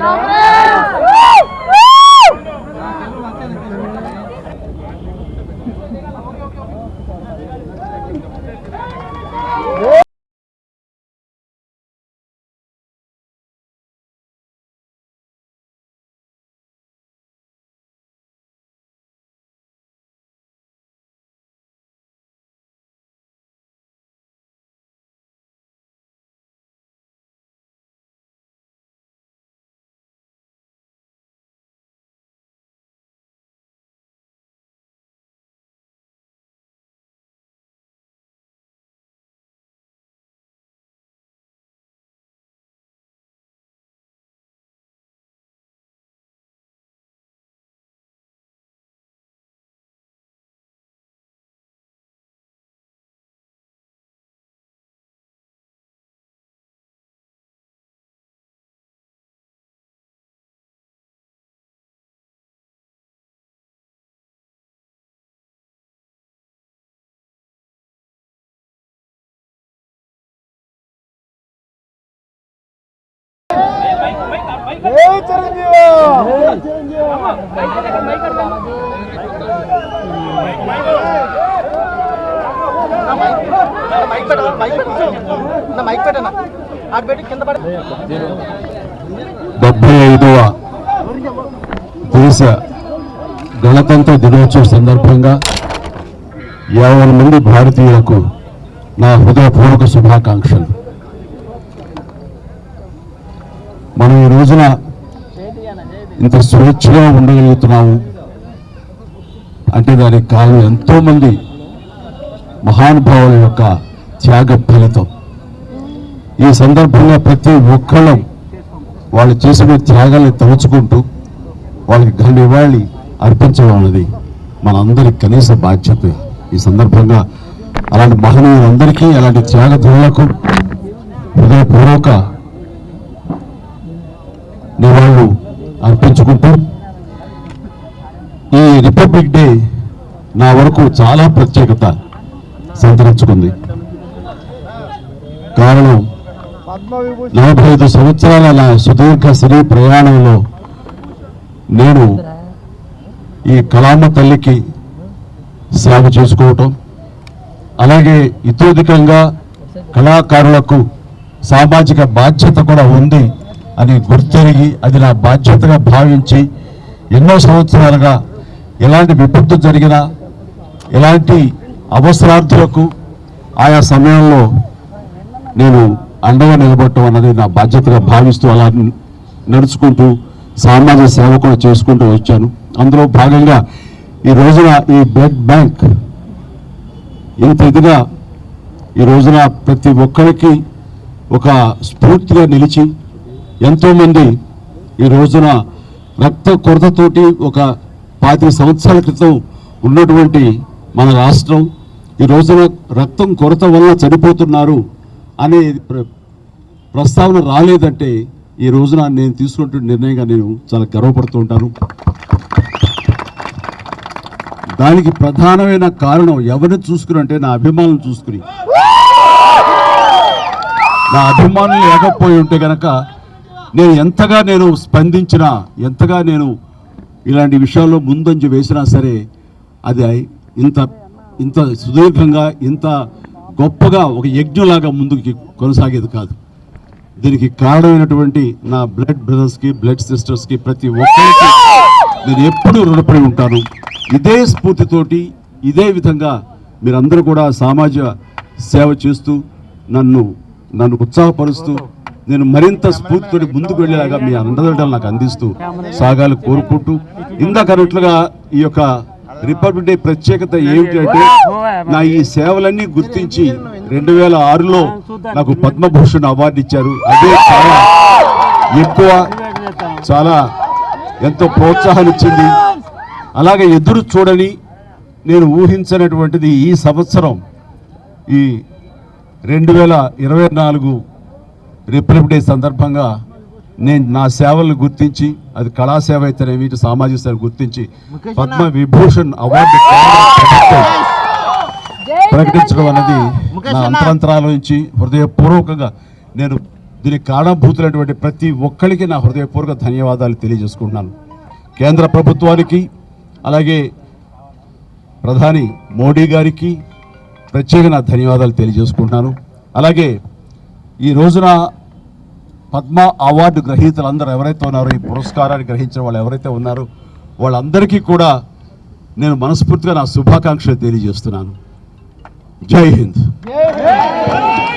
老哥 mic పెట్టనా mic పెట్టనా mic పెట్టనా అటు పెట్టి కింద పడి డెబ్బై ఐదవ దేశ గణతంత్ర దినోత్సవ సందర్భంగా యాభై మంది భారతీయులకు నా హృదయపూర్వక శుభాకాంక్షలు. మనం ఈ రోజున ఇంత స్వేచ్ఛగా ఉండగలుగుతున్నాము. అంటే దానికి కారణం ఎంతో మంది మహానుభావుల యొక్క త్యాగ ఫలితం. ఈ సందర్భంగా ప్రతి ఒక్కళ్ళం వాళ్ళు చేసిన త్యాగాన్ని తలుచుకుంటూ వాళ్ళకి ఘన నివాళి అర్పించడం అన్నది మనందరి కనీస బాధ్యత. ఈ సందర్భంగా అలాంటి మహనీయులందరికీ అలాంటి త్యాగధనులకు హృదయపూర్వక నివాళులు అర్పించుకుంటూ ఈ రిపబ్లిక్ డే నా వరకు చాలా ప్రత్యేకత సంతరించుకుంది. కారణం నలభై ఐదు సంవత్సరాల నా సుదీర్ఘ సినీ ప్రయాణంలో నేను ఈ కళామ తల్లికి సేవ చేసుకోవటం అలాగే ఇతోధికంగా కళాకారులకు సామాజిక బాధ్యత కూడా ఉంది. అని గుర్తెరిగి అది నా బాధ్యతగా భావించి ఎన్నో సంవత్సరాలుగా ఎలాంటి విపత్తు జరిగినా ఎలాంటి అవసరార్థులకు ఆయా సమయంలో నేను అండగా నిలబడటం అన్నది నా బాధ్యతగా భావిస్తూ అలా నడుచుకుంటూ సామాజిక సేవ కూడా చేసుకుంటూ వచ్చాను. అందులో భాగంగా ఈ రోజున ఈ బ్లడ్ బ్యాంక్ ఇంత ఇదిగా ఈ రోజున ప్రతి ఒక్కరికి ఒక స్ఫూర్తిగా నిలిచి ఎంతోమంది ఈ రోజున రక్త కొరతతోటి ఒక పాతిక సంవత్సరాల క్రితం ఉన్నటువంటి మన రాష్ట్రం ఈ రోజున రక్తం కొరత వల్ల చనిపోతున్నారు అనే ప్ర- ప్రస్తావన రాలేదంటే ఈ రోజున నేను తీసుకున్నటువంటి నిర్ణయంగా నేను చాలా గర్వపడుతూ ఉంటాను. దానికి ప్రధానమైన కారణం ఎవరిని చూసుకుని అంటే నా అభిమానులు చూసుకుని. నా అభిమానులు లేకపోయి ఉంటే కనుక నేను ఎంతగా నేను స్పందించినా ఎంతగా నేను ఇలాంటి విషయాల్లో ముందంజ వేసినా సరే అది ఇంత ఇంత సుదీర్ఘంగా ఇంత గొప్పగా ఒక యజ్ఞలాగా ముందుకు కొనసాగేది కాదు. దీనికి కారణమైనటువంటి నా బ్లడ్ బ్రదర్స్కి బ్లడ్ సిస్టర్స్కి ప్రతి ఒక్కరికి నేను ఎప్పుడూ రుణపడి ఉంటాను. ఇదే స్ఫూర్తితోటి ఇదే విధంగా మీరందరూ కూడా సామాజిక సేవ చేస్తూ నన్ను నన్ను ఉత్సాహపరుస్తూ నేను మరింత స్ఫూర్తితో ముందుకు వెళ్ళేలాగా మీ అండదండలు నాకు అందిస్తూ సాగాలు కోరుకుంటూ ఇందాక అన్నట్లుగా ఈ యొక్క రిపబ్లిక్ డే ప్రత్యేకత ఏమిటి అంటే నా ఈ సేవలన్నీ గుర్తించి రెండు వేల ఆరులో నాకు పద్మభూషణ్ అవార్డు ఇచ్చారు. అదే చాలా ఎక్కువ చాలా ఎంతో ప్రోత్సాహాన్ని ఇచ్చింది అలాగే ఎదురు చూడని నేను ఊహించినటువంటిది ఈ సంవత్సరం ఈ రెండు వేల ఇరవై నాలుగు రిపబ్లిక్ డే సందర్భంగా నేను నా సేవలను గుర్తించి అది కళాసేవ అయితేనేమి ఇటు సామాజిక సేవ గుర్తించి పద్మ విభూషణ్ అవార్డు ప్రకటించడం అనేది నా అంతరంతరాల నుంచి హృదయపూర్వకంగా నేను దీనికి కారణభూతులైనటువంటి ప్రతి ఒక్కరికి నా హృదయపూర్వక ధన్యవాదాలు తెలియజేసుకుంటున్నాను. కేంద్ర ప్రభుత్వానికి అలాగే ప్రధాని మోడీ గారికి ప్రత్యేక నా ధన్యవాదాలు తెలియజేసుకుంటున్నాను. అలాగే ఈ రోజున పద్మ అవార్డు గ్రహీతలందరూ ఎవరైతే ఉన్నారో ఈ పురస్కారాన్ని గ్రహించిన వాళ్ళు ఎవరైతే ఉన్నారో వాళ్ళందరికీ కూడా నేను మనస్ఫూర్తిగా నా శుభాకాంక్షలు తెలియజేస్తున్నాను. జై హింద్. జై హింద్.